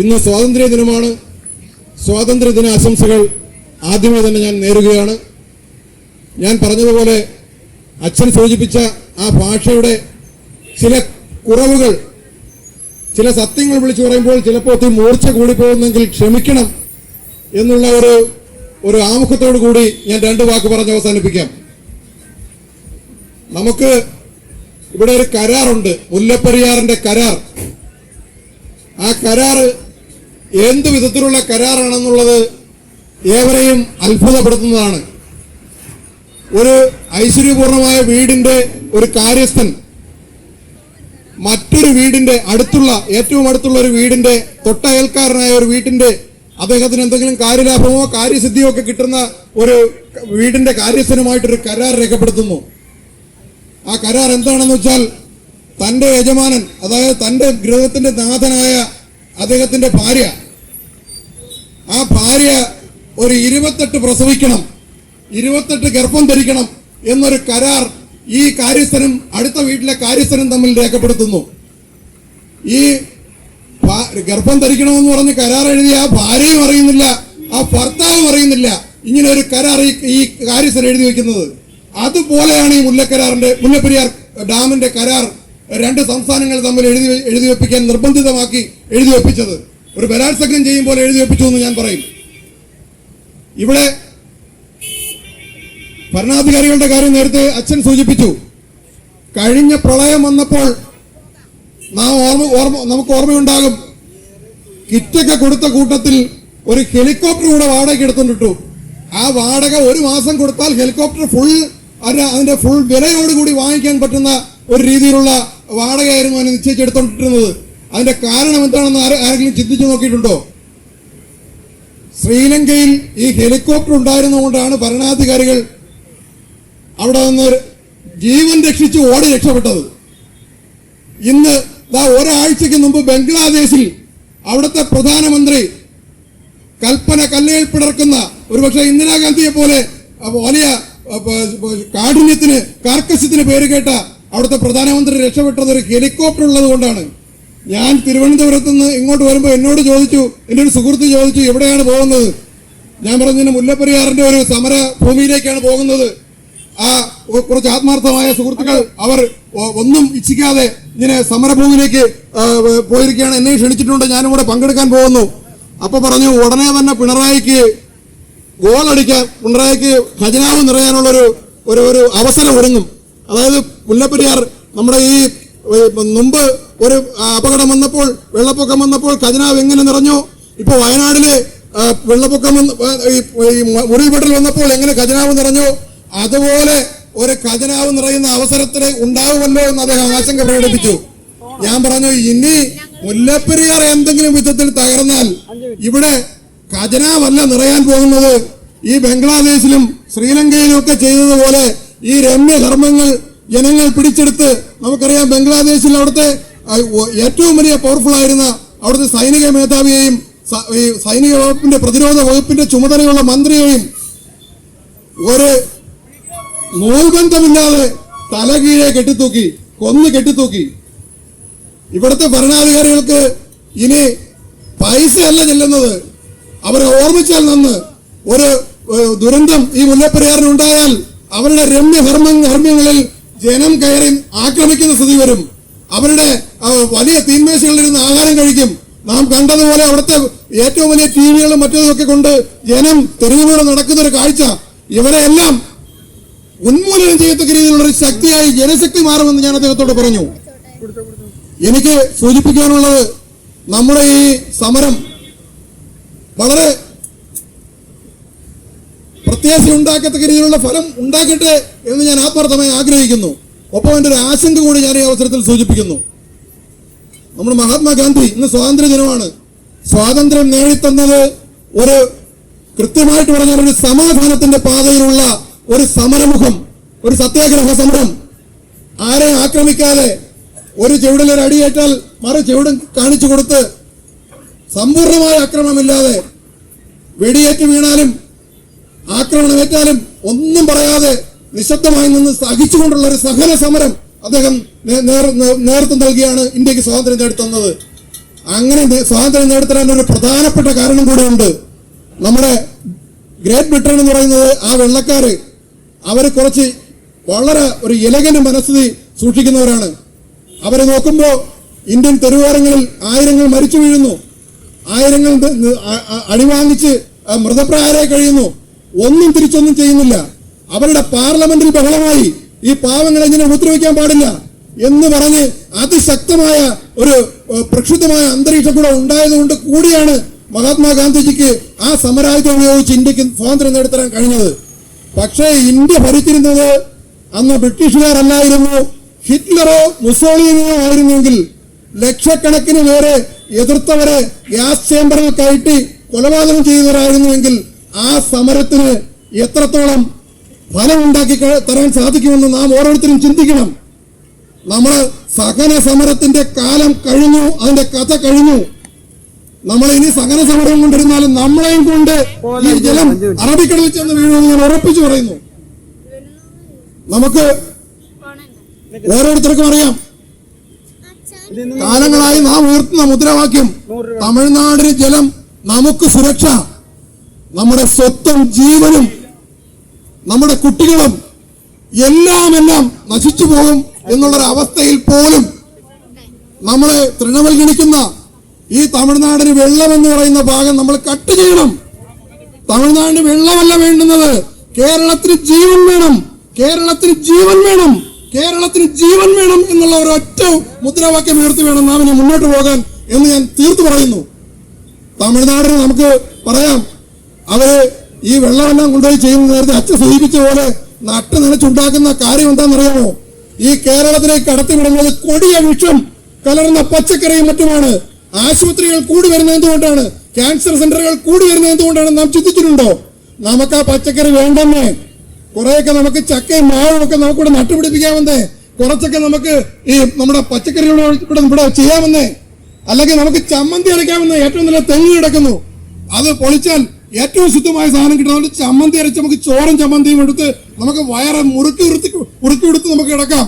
ഇന്ന് സ്വാതന്ത്ര്യ ദിനമാണ് സ്വാതന്ത്ര്യ ദിന ആശംസകൾ ആദ്യമേ തന്നെ ഞാൻ നേരുകയാണ്. ഞാൻ പറഞ്ഞതുപോലെ അച്ഛൻ സൂചിപ്പിച്ച ആ ഭാഷയുടെ ചില കുറവുകൾ ചില സത്യങ്ങൾ വിളിച്ചു പറയുമ്പോൾ ചിലപ്പോൾ ഒത്തിരി മൂർച്ച കൂടിപ്പോകുന്നെങ്കിൽ ക്ഷമിക്കണം എന്നുള്ള ഒരു ഒരു ആമുഖത്തോടു കൂടി ഞാൻ രണ്ട് വാക്ക് പറഞ്ഞ് അവസാനിപ്പിക്കാം. നമുക്ക് ഇവിടെ ഒരു കരാറുണ്ട്. മുല്ലപ്പെരിയാറിന്റെ കരാർ. ആ കരാർ എന്ത് വിധത്തിലുള്ള കരാറാണെന്നുള്ളത് ഏവരെയും അത്ഭുതപ്പെടുത്തുന്നതാണ്. ഒരു ഐശ്വര്യപൂർണമായ വീടിന്റെ ഒരു കാര്യസ്ഥൻ മറ്റൊരു വീടിന്റെ അടുത്തുള്ള ഏറ്റവും അടുത്തുള്ള ഒരു വീടിന്റെ തൊട്ടയൽക്കാരനായ ഒരു വീട്ടിന്റെ അദ്ദേഹത്തിന് എന്തെങ്കിലും കാര്യലാഭമോ കാര്യസിദ്ധിയോ ഒക്കെ കിട്ടുന്ന ഒരു വീടിന്റെ കാര്യസ്ഥനുമായിട്ടൊരു കരാർ രേഖപ്പെടുത്തുന്നു. ആ കരാർ എന്താണെന്ന് വെച്ചാൽ തന്റെ യജമാനൻ അതായത് തന്റെ ഗൃഹത്തിന്റെ നാഥനായ അദ്ദേഹത്തിന്റെ ഭാര്യ ആ ഭാര്യ ഒരു ഇരുപത്തെട്ട് പ്രസവിക്കണം ഇരുപത്തെട്ട് ഗർഭം ധരിക്കണം എന്നൊരു കരാർ ഈ കാര്യസ്ഥനും അടുത്ത വീട്ടിലെ കാര്യസ്ഥനും തമ്മിൽ രേഖപ്പെടുത്തുന്നു. ഈ ഗർഭം ധരിക്കണമെന്ന് പറഞ്ഞ് കരാർ എഴുതിയ ആ ഭാര്യയും അറിയുന്നില്ല ആ ഭർത്താവും അറിയുന്നില്ല ഇങ്ങനെ ഒരു കരാർ ഈ കാര്യസ്ഥൻ എഴുതി വെക്കുന്നത്. അതുപോലെയാണ് ഈ മുല്ലക്കരാറിന്റെ മുല്ലപ്പെരിയാർ ഡാമിന്റെ കരാർ രണ്ട് സംസ്ഥാനങ്ങൾ തമ്മിൽ എഴുതി എഴുതി വെപ്പിക്കാൻ നിർബന്ധിതമാക്കി എഴുതി വെപ്പിച്ചത്. ഒരു ബലാത്സംഗം ചെയ്യുമ്പോൾ എഴുതി വെപ്പിച്ചു എന്ന് ഞാൻ പറയും. ഇവിടെ ഭരണാധികാരികളുടെ കാര്യം നേരത്തെ അച്ഛൻ സൂചിപ്പിച്ചു. കഴിഞ്ഞ പ്രളയം വന്നപ്പോൾ നാം ഓർമ്മ ഓർമ്മ നമുക്ക് ഓർമ്മയുണ്ടാകും. കിറ്റൊക്കെ കൊടുത്ത കൂട്ടത്തിൽ ഒരു ഹെലികോപ്റ്റർ കൂടെ വാടകയ്ക്ക് എടുത്തുകൊണ്ടിട്ടു. ആ വാടക ഒരു മാസം കൊടുത്താൽ ഹെലികോപ്റ്റർ ഫുൾ അതിന്റെ ഫുൾ വിലയോടുകൂടി വാങ്ങിക്കാൻ പറ്റുന്ന ഒരു രീതിയിലുള്ള വാടകയായിരുന്നു അതിന് നിശ്ചയിച്ചെടുത്തോണ്ടിരുന്നത് അതിന്റെ കാരണം എന്താണെന്ന് ആരെങ്കിലും ചിന്തിച്ചു നോക്കിയിട്ടുണ്ടോ? ശ്രീലങ്കയിൽ ഈ ഹെലികോപ്റ്റർ ഉണ്ടായിരുന്നുകൊണ്ടാണ് ഭരണാധികാരികൾ അവിടെ നിന്ന് ജീവൻ രക്ഷിച്ച് ഓടി രക്ഷപ്പെട്ടത്. ഇന്ന് ദാ ഒരാഴ്ചക്ക് മുമ്പ് ബംഗ്ലാദേശിൽ അവിടുത്തെ പ്രധാനമന്ത്രി കൽപ്പന കല്ലയിൽ പിടർക്കുന്ന ഒരുപക്ഷെ ഇന്ദിരാഗാന്ധിയെ പോലെ വലിയ കാഠിന്യത്തിന് കാർക്കശ്യത്തിന് പേര് കേട്ട അവിടുത്തെ പ്രധാനമന്ത്രി രക്ഷപ്പെട്ടത് ഒരു ഹെലികോപ്റ്റർ ഉള്ളത് കൊണ്ടാണ് ഞാൻ തിരുവനന്തപുരത്ത് നിന്ന് ഇങ്ങോട്ട് വരുമ്പോൾ എന്നോട് ചോദിച്ചു എന്റെ ഒരു സുഹൃത്ത് ചോദിച്ചു എവിടെയാണ് പോകുന്നത്? ഞാൻ പറഞ്ഞു മുല്ലപ്പെരിയാറിന്റെ ഒരു സമര ഭൂമിയിലേക്കാണ് പോകുന്നത്. ആ കുറച്ച് ആത്മാർത്ഥമായ സുഹൃത്തുക്കൾ അവർ ഒന്നും ഇച്ഛിക്കാതെ ഇങ്ങനെ സമരഭൂമിയിലേക്ക് പോയിരിക്കുകയാണ്. എന്നെ ക്ഷണിച്ചിട്ടുണ്ട് ഞാനും കൂടെ പങ്കെടുക്കാൻ പോകുന്നു. അപ്പൊ പറഞ്ഞു ഉടനെ തന്നെ പിണറായിക്ക് ഗോൾ അടിക്കാൻ പിണറായിക്ക് ഖജനാവ് നിറയാനുള്ള ഒരു ഒരു അവസരം ഒരുങ്ങും. അതായത് മുല്ലപ്പെരിയാർ നമ്മുടെ ഈ മുമ്പ് ഒരു അപകടം വന്നപ്പോൾ വെള്ളപ്പൊക്കം വന്നപ്പോൾ ഖജനാവ് എങ്ങനെ നിറഞ്ഞു? ഇപ്പൊ വയനാടിലെ വെള്ളപ്പൊക്കം ഉരുൾപൊട്ടൽ വന്നപ്പോൾ എങ്ങനെ ഖജനാവ് നിറഞ്ഞു? അതുപോലെ ഒരു ഖജനാവ് നിറയുന്ന അവസരത്തിന് ഉണ്ടാവുമല്ലോ എന്ന് അദ്ദേഹം ആശങ്ക പ്രകടിപ്പിച്ചു. ഞാൻ പറഞ്ഞു ഇനി മുല്ലപ്പെരിയാർ എന്തെങ്കിലും വിധത്തിൽ തകർന്നാൽ ഇവിടെ ഖജനാവല്ല നിറയാൻ പോകുന്നത്. ഈ ബംഗ്ലാദേശിലും ശ്രീലങ്കയിലും ഒക്കെ ചെയ്തതുപോലെ ഈ രമ്യധർമ്മങ്ങൾ ജനങ്ങൾ പിടിച്ചെടുത്ത് നമുക്കറിയാം ബംഗ്ലാദേശിൽ അവിടുത്തെ ഏറ്റവും വലിയ പവർഫുൾ ആയിരുന്ന അവിടുത്തെ സൈനിക മേധാവിയെയും സൈനിക വകുപ്പിന്റെ പ്രതിരോധ വകുപ്പിന്റെ ചുമതലയുള്ള മന്ത്രിയെയും ഒരു നൂൽബന്ധമില്ലാതെ തലകീഴെ കെട്ടിത്തൂക്കി കൊന്ന് കെട്ടിത്തൂക്കി. ഇവിടുത്തെ ഭരണാധികാരികൾക്ക് ഇനി പൈസയല്ല ചെല്ലുന്നത്. അവരെ ഓർമ്മിച്ചാൽ നന്ന് ഒരു ദുരന്തം ഈ മുല്ലപ്പെരിയാറിന് ഉണ്ടായാൽ അവരുടെ രമ്യധർമ്മ ഹർമ്മങ്ങളിൽ ജനം കയറി ആക്രമിക്കുന്ന സ്ഥിതി വരും. അവരുടെ വലിയ തീന്മേശകളിൽ ഇരുന്ന് ആഹാരം കഴിക്കും. നാം കണ്ടതുപോലെ അവിടുത്തെ ഏറ്റവും വലിയ ടി വികളും മറ്റതും കൊണ്ട് ജനം തെരുവിലൂടെ നടക്കുന്ന ഒരു കാഴ്ച. ഇവരെല്ലാം ഉന്മൂലനം ചെയ്യത്തക്ക രീതിയിലുള്ള ഒരു ശക്തിയായി ജനശക്തി മാറുമെന്ന് ഞാൻ അദ്ദേഹത്തോട് പറഞ്ഞു. എനിക്ക് സൂചിപ്പിക്കാനുള്ളത് നമ്മുടെ ഈ സമരം വളരെ പ്രത്യാശ ഉണ്ടാക്കത്തക്ക രീതിയിലുള്ള ഫലം ഉണ്ടാക്കട്ടെ എന്ന് ഞാൻ ആത്മാർത്ഥമായി ആഗ്രഹിക്കുന്നു. ഒപ്പം എന്റെ ഒരു ആശങ്ക കൂടി ഞാൻ ഈ അവസരത്തിൽ സൂചിപ്പിക്കുന്നു. നമ്മുടെ മഹാത്മാഗാന്ധി ഇന്ന് സ്വാതന്ത്ര്യ ദിനമാണ്. സ്വാതന്ത്ര്യം നേടിത്തന്നത് ഒരു കൃത്യമായിട്ട് പറഞ്ഞാൽ ഒരു സമാധാനത്തിന്റെ പാതയിലുള്ള ഒരു സമരമുഖം ഒരു സത്യാഗ്രഹ സമരം. ആരെ ആക്രമിക്കാതെ ഒരു ചെവിടിൽ ഒരു അടിയേറ്റാൽ മറു ചെവിടും കാണിച്ചു കൊടുത്ത് സമ്പൂർണമായ ആക്രമണമില്ലാതെ വെടിയേറ്റ് വീണാലും ആക്രമണമേറ്റാലും ഒന്നും പറയാതെ നിശബ്ദമായി നിന്ന് സഹിച്ചുകൊണ്ടുള്ള ഒരു സഹന സമരം അദ്ദേഹം നേതൃത്വം നൽകിയാണ് ഇന്ത്യയ്ക്ക് സ്വാതന്ത്ര്യം നേടിത്തന്നത്. അങ്ങനെ സ്വാതന്ത്ര്യം നേടിത്തരാൻ ഒരു പ്രധാനപ്പെട്ട കാരണം കൂടിയുണ്ട്. നമ്മുടെ ഗ്രേറ്റ് ബ്രിട്ടൻ എന്ന് പറയുന്നത് ആ വെള്ളക്കാര് അവർ കുറച്ച് വളരെ ഒരു ഇലകന് മനസ്സിൽ സൂക്ഷിക്കുന്നവരാണ്. അവരെ നോക്കുമ്പോൾ ഇന്ത്യൻ തെരുവോരങ്ങളിൽ ആയിരങ്ങൾ മരിച്ചു വീഴുന്നു. ആയിരങ്ങൾ അടിവാങ്ങിച്ച് മൃതപ്രായരായി കഴിയുന്നു. ഒന്നും തിരിച്ചൊന്നും ചെയ്യുന്നില്ല. അവരുടെ പാർലമെന്റിൽ ബഹളമായി ഈ പാവങ്ങളെ ഇങ്ങനെ ഉപദ്രവിക്കാൻ പാടില്ല എന്ന് പറഞ്ഞ് അതിശക്തമായ ഒരു പ്രക്ഷുബ്ധമായ അന്തരീക്ഷം കൂടെ ഉണ്ടായതുകൊണ്ട് കൂടിയാണ് മഹാത്മാഗാന്ധിജിക്ക് ആ സമരായുധം ഉപയോഗിച്ച് ഇന്ത്യയ്ക്ക് സ്വാതന്ത്ര്യം നേടിത്തരാൻ കഴിഞ്ഞത്. പക്ഷേ ഇന്ത്യ ഭരിച്ചിരുന്നത് അന്ന് ബ്രിട്ടീഷുകാരല്ലായിരുന്നു. ഹിറ്റ്ലറോ മുസോളിനിയോ ആയിരുന്നെങ്കിൽ ലക്ഷക്കണക്കിന് പേരെ എതിർത്തവരെ ഗ്യാസ് ചേംബറിൽ കയറ്റി കൊലപാതകം ചെയ്തവരായിരുന്നുവെങ്കിൽ ആ സമരത്തിന് എത്രത്തോളം ഫലമുണ്ടാക്കി ഉണ്ടാക്കി തരാൻ സാധിക്കുമെന്ന് നാം ഓരോരുത്തരും ചിന്തിക്കണം. നമ്മൾ സഹന സമരത്തിന്റെ കാലം കഴിഞ്ഞു അതിന്റെ കഥ കഴിഞ്ഞു. നമ്മൾ ഇനി സഹന സമരം കൊണ്ടിരുന്നാലും നമ്മളെയും കൊണ്ട് ഈ ജലം അറബിക്കടലിൽ ചെന്ന് വീഴുമെന്ന് ഞാൻ ഉറപ്പിച്ചു പറയുന്നു. നമുക്ക് ഓരോരുത്തർക്കും അറിയാം. കാലങ്ങളായി നാം ഉയർത്തുന്ന മുദ്രാവാക്യം തമിഴ്നാടിന് ജലം നമുക്ക് സുരക്ഷ നമ്മുടെ സ്വത്തും ജീവനും നമ്മുടെ കുട്ടികളും എല്ലാം എല്ലാം നശിച്ചു പോകും എന്നുള്ളൊരു അവസ്ഥയിൽ പോലും നമ്മളെ തൃണവൽഗണിക്കുന്ന ഈ തമിഴ്നാടിന് വെള്ളം എന്ന് പറയുന്ന ഭാഗം നമ്മൾ കട്ട് ചെയ്യണം. തമിഴ്നാടിന് വെള്ളമല്ല വേണ്ടുന്നത്. കേരളത്തിന് ജീവൻ വേണം. കേരളത്തിന് ജീവൻ വേണം. കേരളത്തിന് ജീവൻ വേണം എന്നുള്ള ഒരു ഒറ്റ മുദ്രാവാക്യം ഉയർത്തി വേണം നാം ഇനി മുന്നോട്ട് പോകാൻ എന്ന് ഞാൻ തീർത്തു പറയുന്നു. തമിഴ്നാടിന് നമുക്ക് പറയാം അവർ ഈ വെള്ളമെല്ലാം കൊണ്ടുപോയി ചെയ്യുന്ന നേരത്തെ അച്ഛൻ സൂചിപ്പിച്ച പോലെ നട്ട് നനച്ചുണ്ടാക്കുന്ന കാര്യം എന്താണെന്നറിയാമോ? ഈ കേരളത്തിലേക്ക് കടത്തിവിടുന്നത് കൊടിയ വിഷം കലർന്ന പച്ചക്കറിയും മറ്റുമാണ്. ആശുപത്രികൾ കൂടി വരുന്നത് എന്തുകൊണ്ടാണ്? ക്യാൻസർ സെന്ററുകൾ കൂടി വരുന്നത് എന്തുകൊണ്ടാണ് നാം ചിന്തിച്ചിട്ടുണ്ടോ? നമുക്ക് ആ പച്ചക്കറി വേണ്ടെന്നേ. കുറെയൊക്കെ നമുക്ക് ചക്കയും മാവും ഒക്കെ നമുക്കിവിടെ നട്ടുപിടിപ്പിക്കാമെന്നേ. കുറച്ചൊക്കെ നമുക്ക് ഈ നമ്മുടെ പച്ചക്കറികളോട് ഇവിടെ ചെയ്യാമെന്നേ. അല്ലെങ്കിൽ നമുക്ക് ചമ്മന്തി അടയ്ക്കാമെന്നേ ഏറ്റവും നല്ല തെങ്ങ് കിടക്കുന്നു. അത് പൊളിച്ചാൽ ഏറ്റവും ശുദ്ധമായ സാധനം കിട്ടുന്നതുകൊണ്ട് ചമ്മന്തി അരച്ച് നമുക്ക് ചോറും ചമ്മന്തിയും എടുത്ത് നമുക്ക് വയറ് മുറുക്കി ഉറുത്തി ഉറുക്കി കൊടുത്ത് നമുക്ക് കിടക്കാം.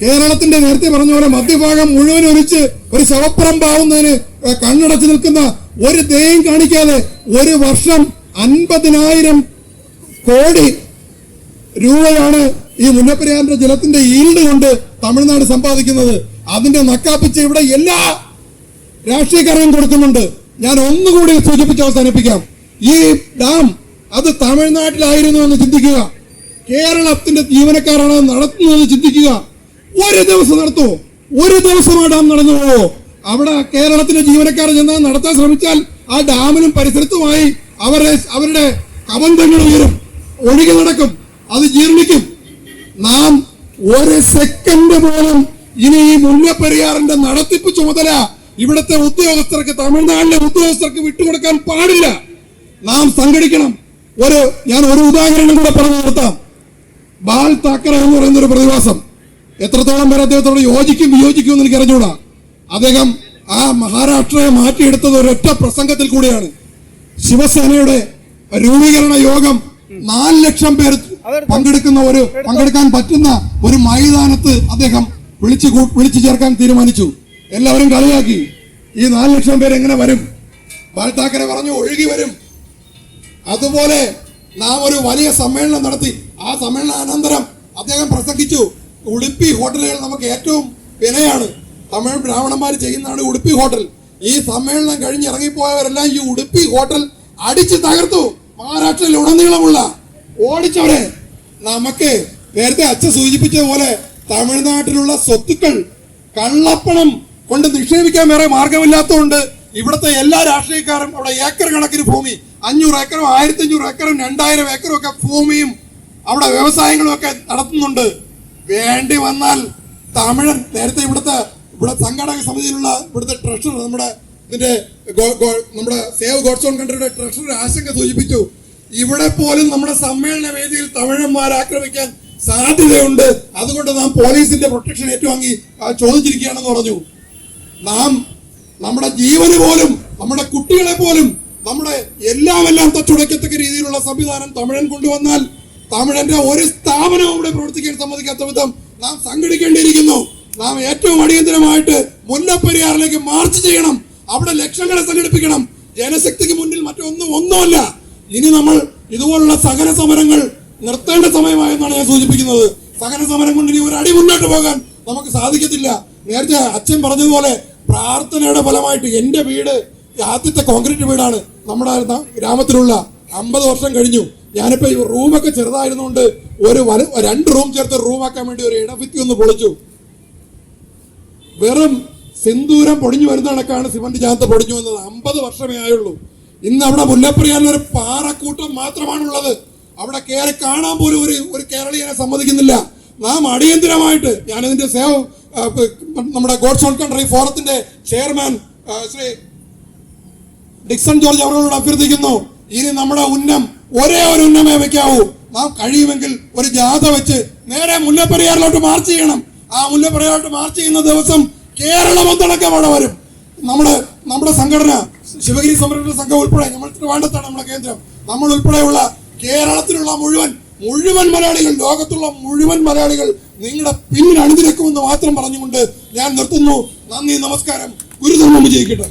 കേരളത്തിന്റെ നേരത്തെ പറഞ്ഞ പോലെ മധ്യഭാഗം മുഴുവൻ ഒലിച്ച് ഒരു ശവപ്പുറമ്പാവുന്നതിന് കണ്ണടച്ചു നിൽക്കുന്ന ഒരു ദയം കാണിക്കാതെ ഒരു വർഷം അൻപതിനായിരം കോടി രൂപയാണ് ഈ മുല്ലപ്പെരിയാറിന്റെ ജലത്തിന്റെ ഈൽഡ് കൊണ്ട് തമിഴ്നാട് സമ്പാദിക്കുന്നത്. അതിന്റെ നക്കാപ്പിച്ച് ഇവിടെ എല്ലാ രാഷ്ട്രീയക്കാരെയും കൊടുക്കുന്നുണ്ട്. ഞാൻ ഒന്നുകൂടി സൂചിപ്പിച്ച് അവസാനിപ്പിക്കാം. ഈ ഡാം അത് തമിഴ്നാട്ടിലായിരുന്നു എന്ന് ചിന്തിക്കുക. കേരളത്തിന്റെ ജീവനക്കാരാണ് നടത്തുന്നതെന്ന് ചിന്തിക്കുക. ഒരു ദിവസം നടത്തുമോ ഒരു ദിവസം ആ ഡാം നടന്നു പോവോ. അവിടെ കേരളത്തിലെ ജീവനക്കാർ ചെന്നാൽ നടത്താൻ ശ്രമിച്ചാൽ ആ ഡാമിനും പരിസരത്തുമായി അവരുടെ അവരുടെ കബന്ധങ്ങൾ ഉയരും. ഒഴുകി നടക്കും. അത് ജീർണിക്കും. നാം ഒരു സെക്കൻഡ് പോലും ഇനി ഈ മുല്ലപ്പെരിയാറിന്റെ നടത്തിപ്പ് ചുമതല ഇവിടുത്തെ ഉദ്യോഗസ്ഥർക്ക് തമിഴ്നാട്ടിലെ ഉദ്യോഗസ്ഥർക്ക് വിട്ടുകൊടുക്കാൻ പാടില്ല. നാം സംഘടിക്കണം. ഒരു ഞാൻ ഒരു ഉദാഹരണം കൂടെ പറഞ്ഞു നിർത്താം ബാൽ താക്കറ എന്ന് പറയുന്ന ഒരു പ്രതിഭാസം. എത്രത്തോളം പേർ അദ്ദേഹത്തോട് യോജിക്കും വിയോജിക്കും എന്ന് എനിക്ക് അദ്ദേഹം ആ മഹാരാഷ്ട്രയെ മാറ്റിയെടുത്തത് ഒരൊറ്റ പ്രസംഗത്തിൽ കൂടിയാണ്. ശിവസേനയുടെ രൂപീകരണ യോഗം നാല് ലക്ഷം പേർ പങ്കെടുക്കുന്ന ഒരു പങ്കെടുക്കാൻ പറ്റുന്ന ഒരു മൈതാനത്ത് അദ്ദേഹം വിളിച്ചു വിളിച്ചു ചേർക്കാൻ തീരുമാനിച്ചു. എല്ലാവരും കളിയാക്കി. ഈ നാല് ലക്ഷം പേര് എങ്ങനെ വരും? ബാൽ താക്കറെ പറഞ്ഞു ഒഴുകി വരും. അതുപോലെ നാം ഒരു വലിയ സമ്മേളനം നടത്തി. ആ സമ്മേളനാനന്തരം അദ്ദേഹം പ്രസംഗിച്ചു. ഉടുപ്പി ഹോട്ടലുകൾ നമുക്ക് ഏറ്റവും വിലയാണ്. തമിഴ് ബ്രാഹ്മണന്മാർ ചെയ്യുന്നതാണ് ഉടുപ്പി ഹോട്ടൽ. ഈ സമ്മേളനം കഴിഞ്ഞ് ഇറങ്ങിപ്പോയവരെല്ലാം ഈ ഉടുപ്പി ഹോട്ടൽ അടിച്ച് തകർത്തു. മഹാരാഷ്ട്രയിൽ ഉടനീളമുള്ള ഓടിച്ചവരെ നമുക്ക് നേരത്തെ അച്ഛൻ സൂചിപ്പിച്ച പോലെ തമിഴ്നാട്ടിലുള്ള സ്വത്തുക്കൾ കള്ളപ്പണം കൊണ്ട് നിക്ഷേപിക്കാൻ വേറെ മാർഗമില്ലാത്തതുകൊണ്ട് ഇവിടുത്തെ എല്ലാ രാഷ്ട്രീയക്കാരും അവിടെ ഏക്കർ കണക്കിന് ഭൂമി അഞ്ഞൂറ് ഏക്കറും ആയിരത്തി അഞ്ഞൂറ് ഏക്കറും രണ്ടായിരം ഏക്കറും ഒക്കെ ഭൂമിയും അവിടെ വ്യവസായങ്ങളും ഒക്കെ നടത്തുന്നുണ്ട്. വേണ്ടി വന്നാൽ തമിഴൻ നേരത്തെ ഇവിടുത്തെ ഇവിടെ സംഘാടക സമിതിയിലുള്ള ഇവിടുത്തെ ട്രഷറർ നമ്മുടെ ഇതിന്റെ നമ്മുടെ സേവ് ഗോഡ്സ് ഓൺ കൺട്രിയുടെ ട്രഷറർ ആശങ്ക സൂചിപ്പിച്ചു. ഇവിടെ പോലും നമ്മുടെ സമ്മേളന വേദിയിൽ തമിഴന്മാർ ആക്രമിക്കാൻ സാധ്യതയുണ്ട്. അതുകൊണ്ട് നാം പോലീസിന്റെ പ്രൊട്ടക്ഷൻ ഏറ്റുവാങ്ങി ചോദിച്ചിരിക്കുകയാണെന്ന് പറഞ്ഞു. നാം നമ്മുടെ ജീവന് പോലും നമ്മുടെ കുട്ടികളെ പോലും നമ്മുടെ എല്ലാം എല്ലാം തച്ചുടയ്ക്കത്തക്ക രീതിയിലുള്ള സംവിധാനം തമിഴൻ കൊണ്ടുവന്നാൽ തമിഴന്റെ ഒരു സ്ഥാപനവും ഇവിടെ പ്രവർത്തിക്കാൻ സമ്മതിക്കാത്ത വിധം നാം സംഘടിക്കേണ്ടിയിരിക്കുന്നു. നാം ഏറ്റവും അടിയന്തരമായിട്ട് മുല്ലപ്പെരിയാറിലേക്ക് മാർച്ച് ചെയ്യണം. അവിടെ ലക്ഷങ്ങളെ സംഘടിപ്പിക്കണം. ജനശക്തിക്ക് മുന്നിൽ മറ്റൊന്നും ഒന്നുമല്ല. ഇനി നമ്മൾ ഇതുപോലുള്ള സഹന സമരങ്ങൾ നിർത്തേണ്ട സമയമായെന്നാണ് ഞാൻ സൂചിപ്പിക്കുന്നത്. സഹന സമരം കൊണ്ട് ഇനി ഒരു അടി മുന്നോട്ട് പോകാൻ നമുക്ക് സാധിക്കത്തില്ല. നേരത്തെ അച്ഛൻ പറഞ്ഞതുപോലെ പ്രാർത്ഥനയുടെ ഫലമായിട്ട് എന്റെ വീട് ആദ്യത്തെ കോൺക്രീറ്റ് വീടാണ്. നമ്മുടെ ഗ്രാമത്തിലുള്ള അമ്പത് വർഷം കഴിഞ്ഞു. ഞാനിപ്പോ ഈ റൂമൊക്കെ ചെറുതായിരുന്നുകൊണ്ട് ഒരു വല രണ്ട് റൂം ചേർത്ത് റൂമാക്കാൻ വേണ്ടി ഒരു ഇടഭിത്തി ഒന്ന് പൊളിച്ചു. വെറും സിന്ദൂരം പൊടിഞ്ഞു വരുന്ന കണക്കാണ് സിമന്റ് ചാന്ത പൊടിഞ്ഞു വന്നത്. അമ്പത് വർഷമേ ആയുള്ളൂ. ഇന്ന് അവിടെ മുല്ലപ്പെരിയാറിൽ ഒരു പാറക്കൂട്ടം മാത്രമാണുള്ളത്. അവിടെ കയറി കാണാൻ പോലും ഒരു ഒരു കേരളീയനെ സമ്മതിക്കുന്നില്ല. നാം ഞാൻ ഞാനിതിന്റെ സേവ നമ്മുടെ ഗോഡ്സ് ഓൺ കൺട്രി ഫോറത്തിന്റെ ചെയർമാൻ ശ്രീ ഡിക്സൺ ജോർജ് അവരോട് അഭ്യർത്ഥിക്കുന്നു ഇനി നമ്മുടെ ഉന്നം ഒരേ ഒരു ഉന്നമേ വെക്കാവൂ നാം കഴിയുമെങ്കിൽ ഒരു ജാഥ വെച്ച് നേരെ മുല്ലപ്പെരിയാറിലോട്ട് മാർച്ച് ചെയ്യണം. ആ മുല്ലപ്പെരിയാറിലോട്ട് മാർച്ച് ചെയ്യുന്ന ദിവസം കേരളം ഒന്നടക്കം അവിടെ വരും. നമ്മുടെ നമ്മുടെ സംഘടന ശിവഗിരി സംരക്ഷണ സംഘം ഉൾപ്പെടെ നമ്മൾ വേണ്ടത്താണ് നമ്മുടെ കേന്ദ്രം. നമ്മൾ ഉൾപ്പെടെയുള്ള കേരളത്തിലുള്ള മുഴുവൻ മുഴുവൻ മലയാളികൾ ലോകത്തുള്ള മുഴുവൻ മലയാളികൾ നിങ്ങളുടെ പിന്നിൽ അണിനിരക്കുമെന്ന് മാത്രം പറഞ്ഞുകൊണ്ട് ഞാൻ നിർത്തുന്നു. നന്ദി നമസ്കാരം. ഗുരുധർമ്മം വിജയിക്കട്ടെ.